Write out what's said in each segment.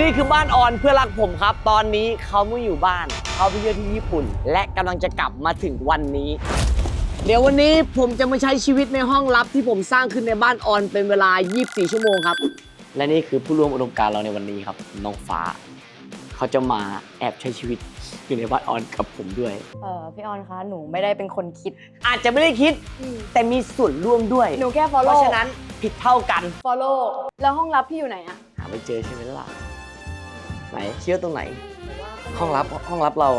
นี่คือบ้านออนเพื่อนรักผมครับ ตอนนี้เขาไม่อยู่บ้าน เขาไปเที่ยวที่ญี่ปุ่น และกำลังจะกลับมาถึงวันนี้ เดี๋ยววันนี้ผมจะมาใช้ชีวิตในห้องลับที่ผมสร้างขึ้นในบ้านออนเป็นเวลา 24 ชั่วโมงครับ และนี่คือผู้ร่วมอุดมการณ์เราในวันนี้ครับน้องฟ้า เขาจะมาแอบใช้ชีวิตอยู่ในบ้านออนกับผมด้วย เออพี่ออนคะ หนูไม่ได้เป็นคนคิด อาจจะไม่ได้คิดแต่มีส่วนร่วมด้วย หนูแค่ เพ follow ราะฉะนั้นผิดเท่ากัน follow แล้วห้องรับพี่อยู่ไหนอะหาไม่เจอใช่ไหมล่ะ ไหนเชื่อตรงไหน ห้องลับห้องลับเรา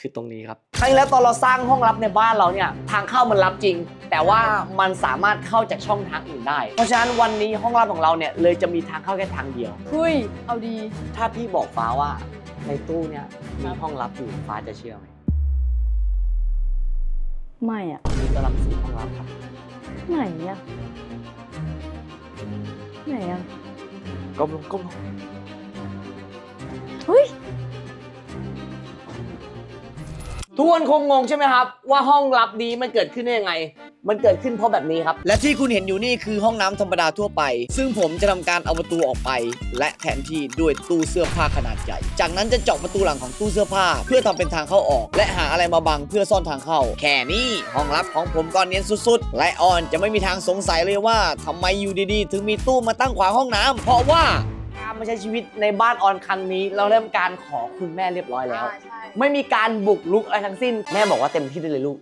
คือตรงนี้ครับครั้งที่แล้วตอนเราสร้างห้องลับในบ้านเราเนี่ยทางเข้ามันลับจริง แต่ว่ามันสามารถเข้าจากช่องทางอื่นได้ เพราะฉะนั้นวันนี้ห้องลับของเราเนี่ยเลยจะมีทางเข้าแค่ทางเดียว เฮ้ย เอาดี ถ้าพี่บอกฟ้าว่าในตู้เนี่ยมีห้องลับอยู่ฟ้าจะเชื่อไหมไม่อะนี่กำลังสู่ห้องลับครับ ไหนอะไหนอะก้มลงก้มลง เฮ้ย ทุกคนคงงงใช่ไหมครับ ว่าห้องลับนี้มันเกิดขึ้นได้ยังไง มันเกิดขึ้นเพราะแบบนี้ครับ และที่คุณเห็นอยู่นี่คือห้องน้ำธรรมดาทั่วไป ซึ่งผมจะทำการเอาประตูออกไป และแทนที่ด้วยตู้เสื้อผ้าขนาดใหญ่ จากนั้นจะเจาะประตูหลังของตู้เสื้อผ้า เพื่อทำเป็นทางเข้าออก และหาอะไรมาบังเพื่อซ่อนทางเข้า แค่นี้ห้องลับของผมก็เนียนสุดๆ และออนจะไม่มีทางสงสัยเลยว่าทำไมอยู่ดีๆ ถึงมีตู้มาตั้งขวางห้องน้ำเพราะว่าการมาใช้ชีวิตในบ้านออนครั้งนี้ เราเริ่มการขอคุณแม่เรียบร้อยแล้ว ใช่ไม่มีการบุกลุกอะไรทั้งสิ้น แม่บอกว่าเต็มที่ได้เลยลูก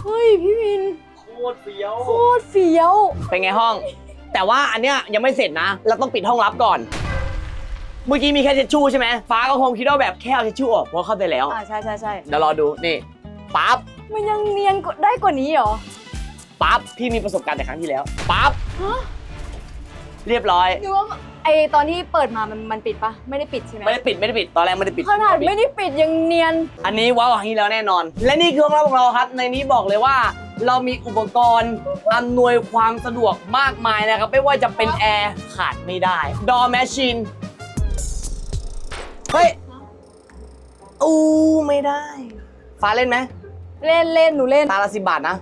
เฮ้ยพี่วินโคตรเฟี้ยว โคตรเฟี้ยว เป็นไงห้อง แต่ว่าอันเนี้ยยังไม่เสร็จนะ เราต้องปิดห้องลับก่อน เมื่อกี้มีแค่เช็ดชู่ใช่ไหมฟ้าก็คงคิดว่าแบบแค่เอาเช็ดชู่ออกเพราะเข้าไปแล้วอ่าใช่ใช่ใช่เดี๋ยวรอดูนี่ปั๊บมันยังเนียนกว่าได้กว่านี้เหรอปั๊บพี่มีประสบการณ์แต่ครั้งที่แล้วปั๊บฮะ เรียบร้อยหรือว่าไอตอนที่เปิดมามันมันปิดปะไม่ได้ปิดใช่ไหมไม่ได้ปิดไม่ได้ปิดตอนแรกไม่ได้ปิดขนาดไม่ได้ปิดยังเนียน อันนี้ว้าวกว่าครั้งที่แล้วแน่นอน และนี่คือห้องลับของเราครับ ในนี้บอกเลยว่า เรามีอุปกรณ์อำนวยความสะดวกมากมายนะครับ ไม่ว่าจะเป็นแอร์ขาดไม่ได้ ดอแมชชีนเฮ้ยอู้ไม่ได้ ฟ้าเล่นไหมเล่นเล่นหนูเล่นตาละสิบบาทนะ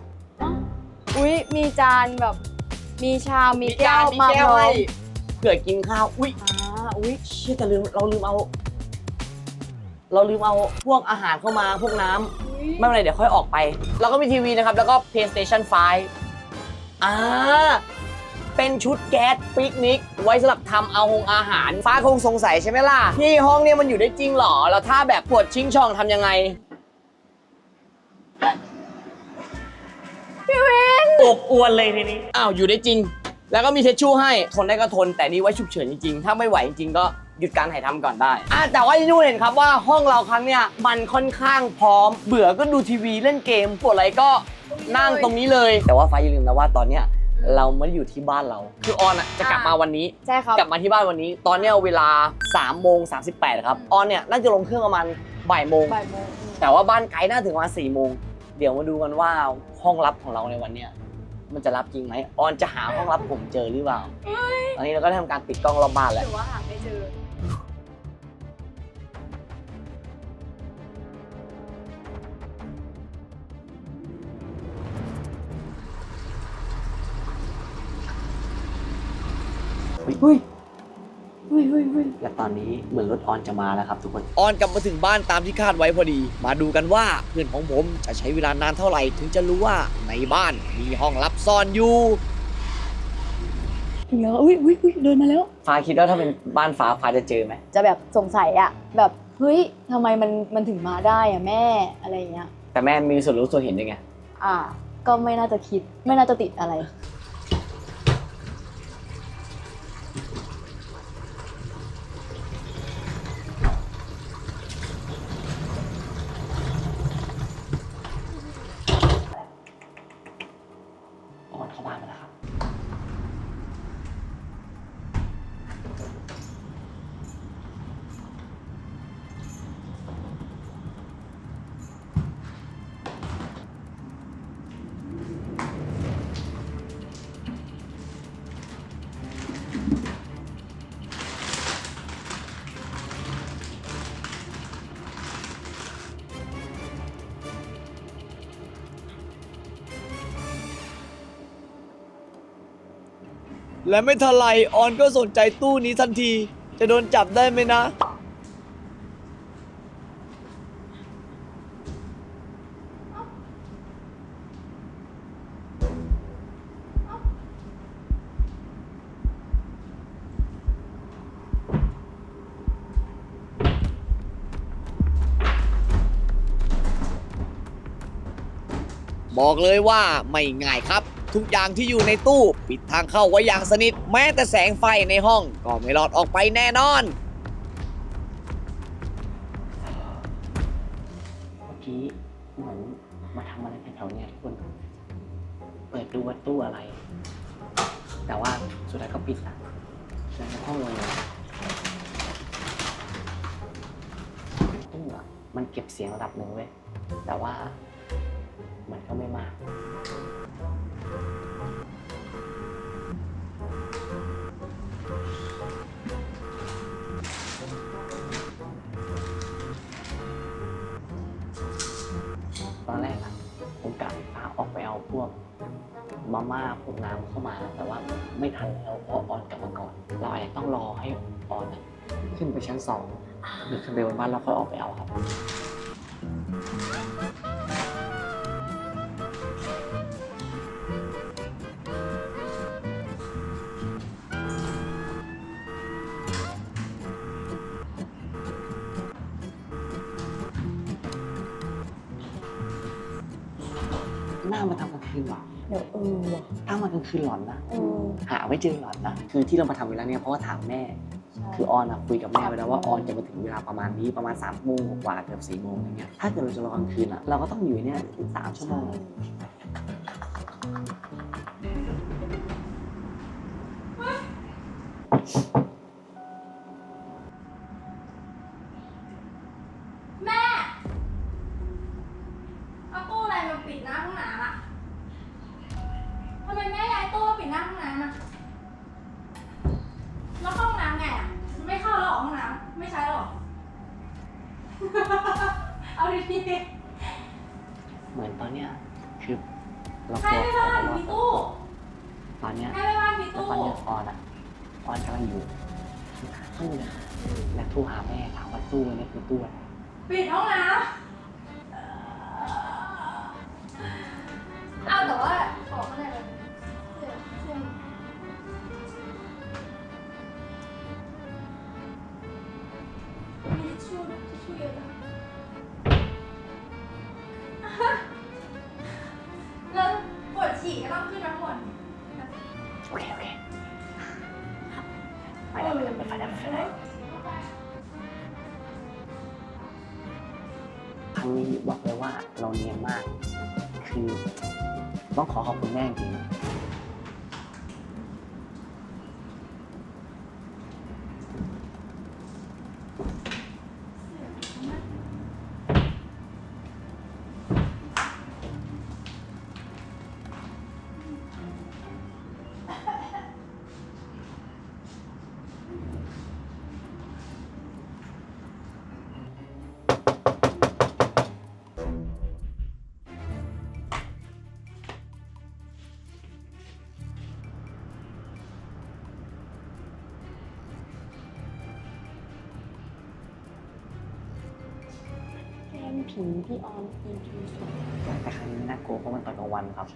อุ้ยมีจานแบบ มีชามมีแก้วมีมาแก้พวร้อให้มเผื่อกินข้าว อุ้ยอ่าอุ้ยเชี่ยแต่ลืมเราลืมเอา เราลืมเอาพวกอาหารเข้ามาพวกน้ำไม่เป็นไรเดี๋ยวค่อยออกไป แล้วก็มีทีวีนะครับ แล้วก็ PlayStation 5อ่าเป็นชุดแก๊สปิกนิก ไว้สำหรับทำเอาหงอาหาร ฟ้าคงสงสัยใช่ไหมล่ะ ที่ห้องเนี่ยมันอยู่ได้จริงเหรอ แล้วถ้าแบบปวดชิงช่องทำยังไง พี่วินอบอวนเลยทีนี้ อ้าว อยู่ได้จริง แล้วก็มีเช็ดชู่ให้ ทนได้ก็ทน แต่นี่ไว้ฉุกเฉินจริงๆ ถ้าไม่ไหวจริงๆ ก็หยุดการถ่ายทำก่อนได้อะแต่ว่าที่นู่นเห็นครับว่าห้องเราครั้งเนี้ยมันค่อนข้างพร้อม เบื่อก็ดูทีวีเล่นเกมปวดอะไรก็นั่งตรงนี้เลย แต่ว่าไฟอย่าลืมนะว่าตอนเนี้ยเราไม่ได้อยู่ที่บ้านเรา คือออนอะจะกลับมาวันนี้ ใช่ครับ กลับมาที่บ้านวันนี้ ตอนเนี้ยเวลา3โมง38ครับ ออนเนี่ยน่าจะลงเครื่องประมาณบ่ายโมง บ่ายโมงแต่ว่าบ้านไกด์น่าถึงประมาณสี่โมง เดี๋ยวมาดูกันว่าห้องลับของเราในวันเนี้ยมันจะรับจริงไหมออนจะหาห้องลับผมเจอหรือเปล่าตอนนี้เราก็ได้ทำการติดกล้องรอบบ้านแล้ว หรือว่าหาไม่เจอ เฮ้ย เฮ้ยเฮ้ยเฮ้ยและตอนนี้เหมือนรถออนจะมาแล้วครับทุกคน ออนกลับมาถึงบ้านตามที่คาดไว้พอดี มาดูกันว่าเพื่อนของผมจะใช้เวลานานเท่าไหร่ถึงจะรู้ว่าในบ้านมีห้องลับซ่อนอยู่ ถึงแล้วอุ้ยอุ้ยอุ้ยเดินมาแล้ว ฟ้าคิดว่าถ้าเป็นบ้านฟ้าฟ้าจะเจอไหมจะแบบสงสัยอะแบบเฮ้ยทำไมมันมันถึงมาได้อะแม่อะไรอย่างเงี้ยแต่แม่มีส่วนรู้ส่วนเห็นด้วยไง อ่า ก็ไม่น่าจะคิดไม่น่าจะติดอะไร และไม่ทันไรออนก็สนใจตู้นี้ทันที จะโดนจับได้ไหมนะ บอกเลยว่าไม่ง่ายครับ ทุกอย่างที่อยู่ในตู้ ปิดทางเข้าไว้อย่างสนิท แม้แต่แสงไฟในห้อง ก็ไม่หลอดออกไปแน่นอน เมื่อกี้เหมือนมาทำอะไรแถวๆเนี้ยทุกคนเปิดดูว่าตู้อะไร แต่ว่าสุดท้ายก็ปิดอะในห้องเลยตู้อะมันเก็บเสียงระดับหนึ่งเว้ยแต่ว่ามันก็ไม่มาก ตอนแรกอะผมกะพาออกไปเอาพวกมาม่าพวกน้ำเข้ามา แต่ว่าไม่ทันแล้วเพราะออนกลับมาก่อน เราอาจจะต้องรอให้ออนอะขึ้นไปชั้นสองหรือขึ้นไปบนบ้านแล้วค่อยออกไปเอาครับ เหรอเดี๋ยวเออว่ะถ้ามากลางคืนหลอนนะเออหาไม่เจอหลอนนะคือที่เรามาทำเวลาเนี่ยเพราะว่าถามแม่ ใช่คือออนอะคุยกับแม่ไว้แล้วว่าออนจะมาถึงเวลาประมาณนี้ประมาณ3ามโมงกว่าเกือบสี่โมงอะไรเงี้ยถ้าเกิดเราจะรอกลางคืนอะเราก็ต้องอยู่เนี่ยถึงสามชั่วโมง สู้นคือตู้อะไรปิดห้องน้ำ ต้ ผีพี่ออน EP สุดแต่ครั้งนี้น่ากลัวเพราะมันตอนกลางวันครับ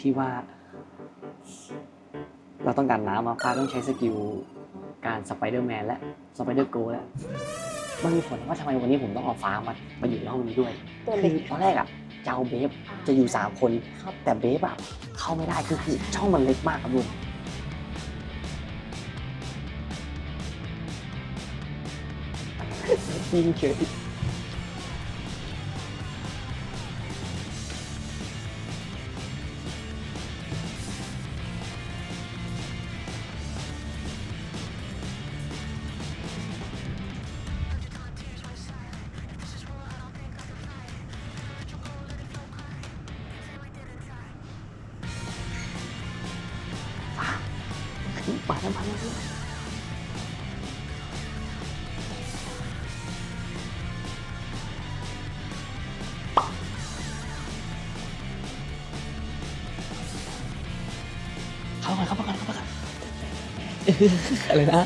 พี่ว่า เราต้องการน้ำอะฟ้าต้องใช้สกิลการสไปเดอร์แมนและสไปเดอร์โกแล้วมันมีผลว่าทำไมวันนี้ผมต้องเอาฟ้ามามาอยู่ในห้องนี้ด้วยตัวคืเล็อก ตอนแรกอะจะเอาเบฟจะอยู่สามคนครับแต่เบฟอะเข้าไม่ได้คือคือช่องมันเล็กมากครับลุงยิงเฉย อะไรนะ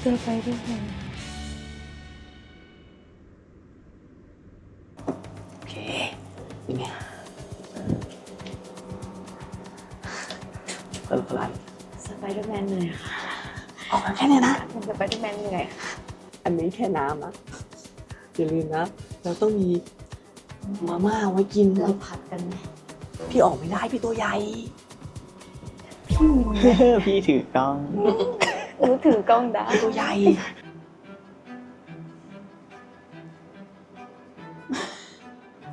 เจอไปด้วยกันโอเคเป็นไงคนละคนละอันสไปเดอร์แมนเหนื่อยค่ะออกมาแค่เนี้ยนะสไปเดอร์แมนเหนื่อยค่ะอันนี้แค่น้ำนะอย่าลืมนะ เราต้องมีมาม่าไว้กินเราผัดกันไหมพี่ออกไม่ได้พี่ตัวใหญ่ พี่วินไหมพี่ถือกล้อง หนูถือกล้องได้ตัวใหญ่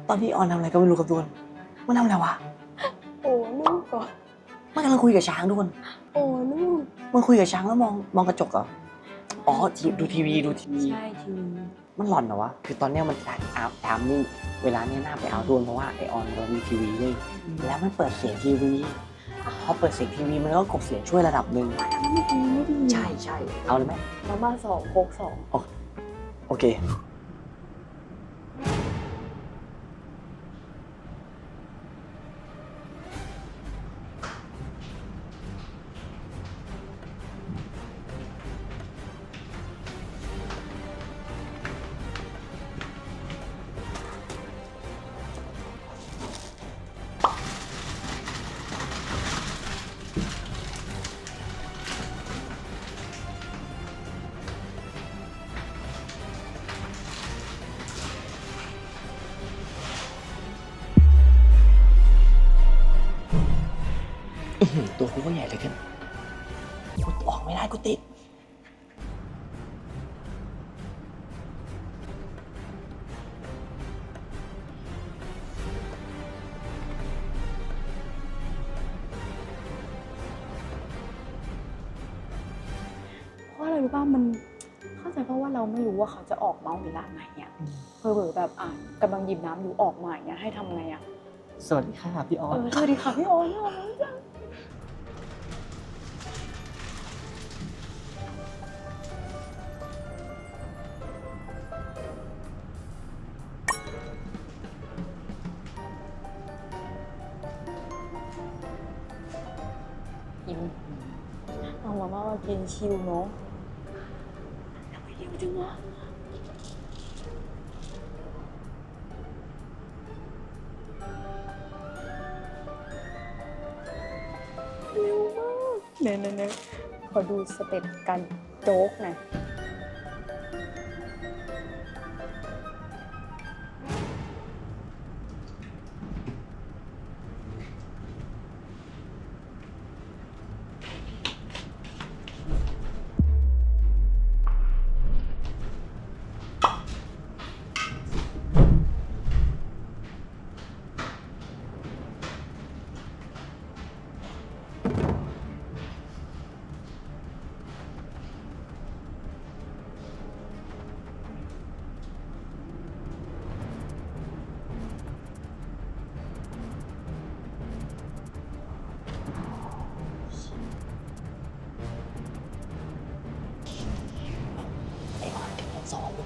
ตอนที่ออนทำอะไรก็ไม่รู้ครับทุกคนมันทำอะไรวะ โอ้ลูกก่อนมันกำลังคุยกับช้างทุกคน โอ้ลูก มันคุยกับช้างแล้วมองมองกระจกเหรอ อ๋อทีดูทีวีดูทีวี ใช่ทีวีมันหลอนเหรอวะ คือตอนเนี้ยมันถ่ายอาบแอมนี่เวลาเนี้ยน่าไปเอาดวนเพราะว่าไอออนเรามีทีวีเลยแล้วมันเปิดเสียงทีวี พอเปิดเสียงทีวีมันก็กบเสียงช่วยระดับหนึ่งไม่ดีไม่ดีใช่ใช่เอาเลยไหมมาม่าสองโคกสองโอเค หือตัวกูก็ใหญ่เหลยกันกูออกไม่ได้กูติด เพราะอะไรรู้ป่ะมันเข้าใจเพราะว่าเราไม่รู้ว่าเขาจะออกมาเวลาไหนอะเผลอๆแบบอะกำลังหยิบน้ำอยู่ออกมาอย่างเงี้ยให้ทำไงอะสวัสดีค่ะพี่ออเอนอสวัสดีค่ะพี่โอนน่ารักจัง เอามาม่ามากินชิวเนาะทำไมเร็วจังวะเร็วมากเน่เน่เน่ขอดูสเต็ปการโจ๊กหน่อย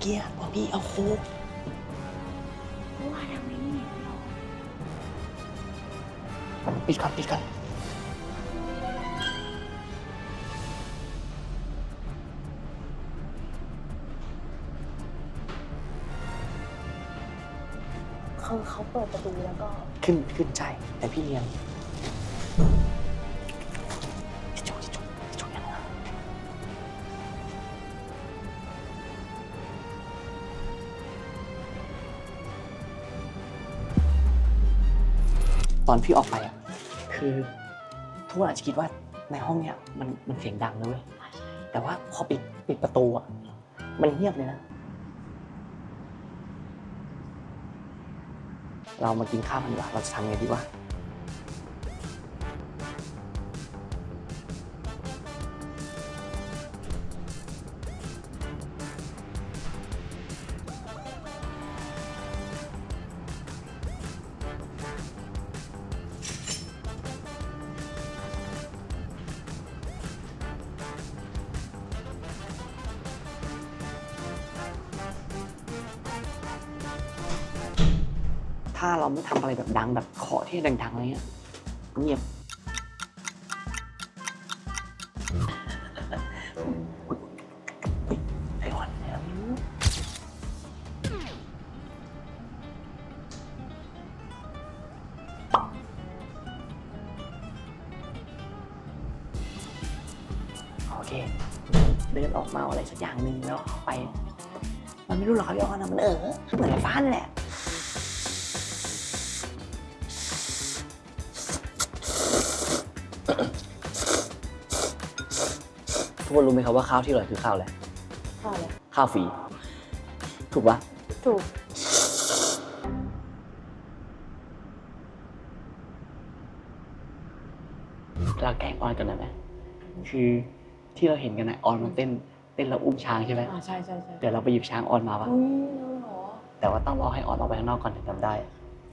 ผมสองเมื่อกี้อะว่าพี่เอาโค้กว่าทำไมไม่เห็นหรอปิดก่อนปิดก่อนเขาเขาเปิดประตูแล้วก็ ขึ้นขึ้นใช่แต่พี่เรียน ตอนพี่ออกไปอะคือทุกคนอาจจะคิดว่าในห้องเนี้ยมันมันเสียงดังเลยเว้ยแต่ว่าพอปิดปิดประตูอะมันเงียบเลยนะ เรามากินข้าวกันดีกว่าเราจะทำไงดีวะ ถ้าเราไม่ทำอะไรแบบดังแบบขอที่ดังๆอะไรเงี้ยเงียบอุ๊ยอุ๊ยไอ้วันเนี่ยโอเค เดินออกมาเอาอะไรสักอย่างหนึ่งแล้วเข้าไป มันไม่รู้หรอกครับพี่ออนนะมันเออเหมือนไอ้ฟ้านั่นแหละ ทุกคนรู้ไหมครับว่าข้าวที่อร่อยคือข้าวอะไรข้าวเลยข้าวฟรีถูกปะถูก เราแกล้งออนกันหน่อยไหมคือที่เราเห็นกันนะออนมันเต้นเต้นแล้วอุ้มช้างใช่ไหมอ่าใช่ใช่ใช่เดี๋ยวเราไปหยิบช้างออนมาปะอุ้ยรู้เหรอแต่ว่าต้องรอให้ออนออกไปข้างนอกก่อนถึงทำได้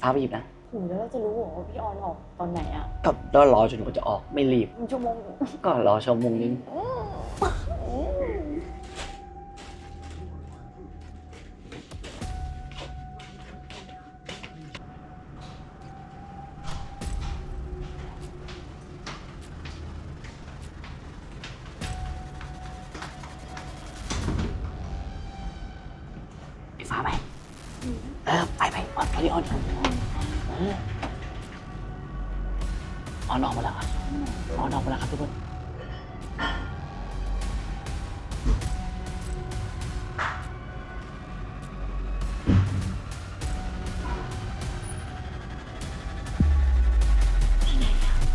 ฟ้าไปหยิบนะ หูแล้วเราจะรู้เหรอว่าพี่ออนออกตอนไหนอะก็ต้องรอจนกว่าจะออกไม่รีบ มันชั่วโมงก็รอชั่วโมงนึงไอ้ฟ้าไปเออไปไปออนไปดิออนเออออนออกมาแล้วครับออนออกมาแล้วครับทุกคน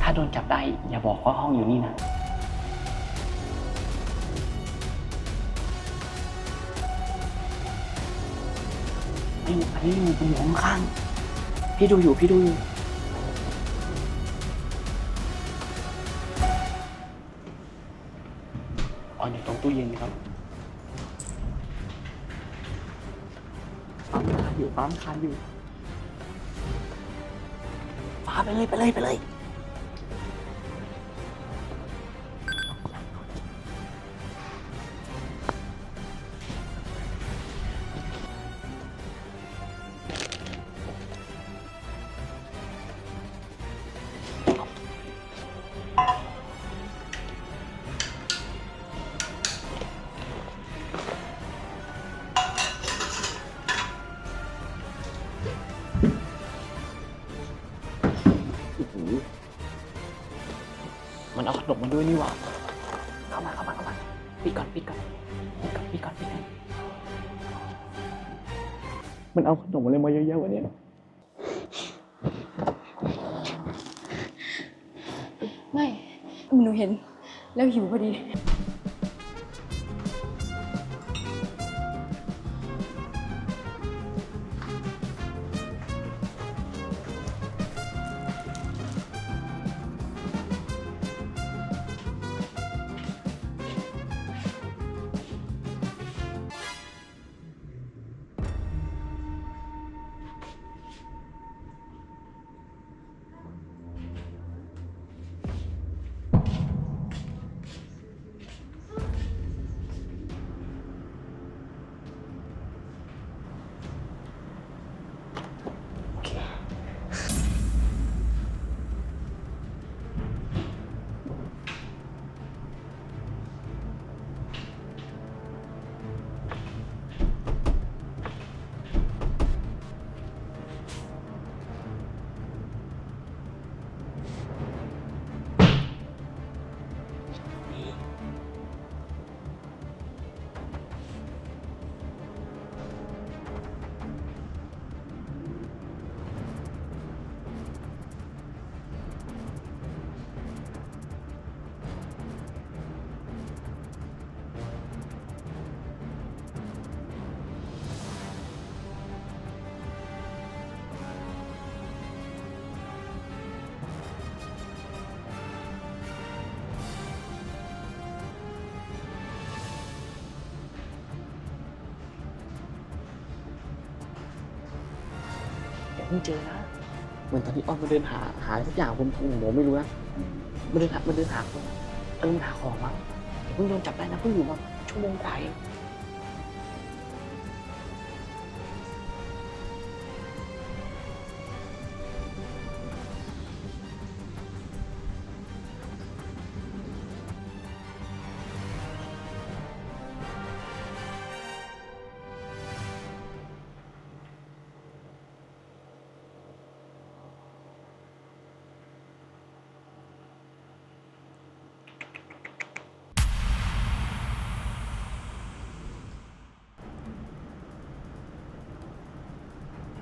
ถ้าโดนจับได้อย่าบอกว่าห้องอยู่นี่นะไม่อยู่อันนี้อยู่ตรงอยู่ข้าง พี่ดูอยู่พี่ดูอยู่ออนอยู่ตรงตู้เย็นครับปั๊มคานอยู่ปั๊มคานอยู่ฟ้าไปเลยไปเลยไปเลย หลบมันด้วยนี่หว่าเข้ามาเข้ามาเข้ามาปิดก่อนปิดก่อนปิดก่อนปิดก่อนปิดก่อนมันเอาขนมอะไรมาเยอะแยะวะเนี่ยไม่หนูเห็นแล้วหิวพอดี เพิ่งเจอนะเหมือนตอนที่ออนมาเดินหาหาอะไรสักอย่างผมผมผมไม่รู้นะมาเดินหามาเดินหาคนเออมาหาของมั้งเพิ่งโดนจับได้นะเพิ่งอยู่มาชั่วโมงกว่าเอง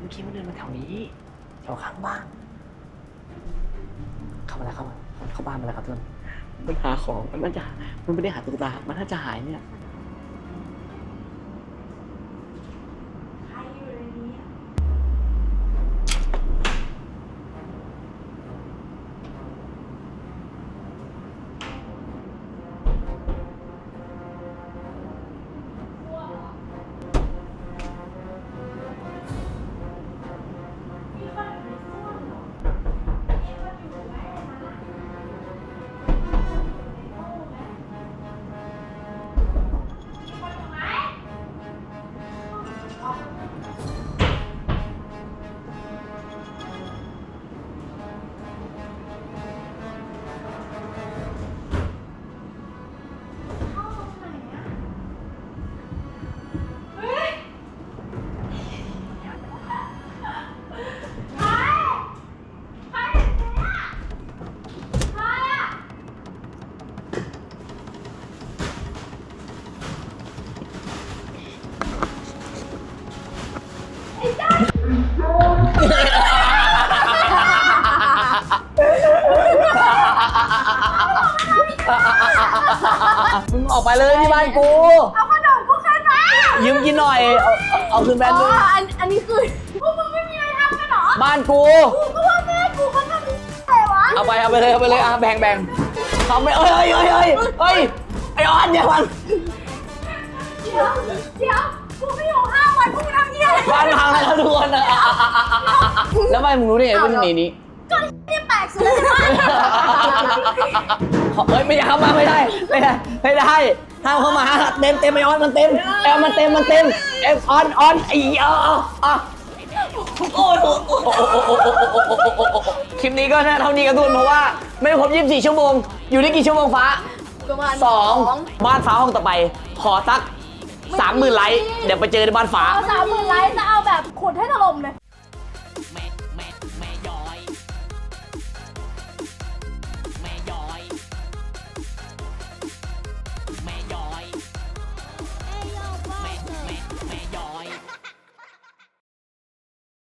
มื่อกี้มันเดินมาแถวนี้แถวข้างบ้าน เข้ามาแล้วเข้ามาเข้าบ้านมาแล้วครับทุกคนมันหาของมันน่าจะมันไม่ได้หาตุ๊กตา มันน่าจะหายเนี่ย บ่งแบ่งเขาไม่เอ้ยเอ้ยเอ้ยเอ้ยเอ้ยไอออนเนี่ยมันเดี๋ยวเดี๋ยวกูไม่อยู่ห้าวันพวกมึงทำเหี้ยอะไรบ้านพังแล้วทุกคนอะอะอะอะอะอะแล้วทำไมมึงรู้ได้ไงว่าหนีนี้ก็นี่แปลกสุดเลยนะเฮ้ยไม่อยากเข้ามาไม่ได้ไม่ได้ไม่ได้ห้ามเข้ามาเต็มเต็มไอออนมันเต็มไอออนมันเต็มมันเต็มเอฟออนออนไอ้เออ คลิปนี้ก็น่าเท่านี้กันทุกคนเพราะว่าไม่ครบ 24 ชั่วโมง อยู่ได้กี่ชั่วโมงฟ้าประมาณสองบ้านฟ้าห้องต่อไป ขอสักสามหมื่นไลค์ เดี๋ยวไปเจอในบ้านฟ้า เอาสามหมื่นไลค์จะเอาแบบขุดให้ถล่มเลย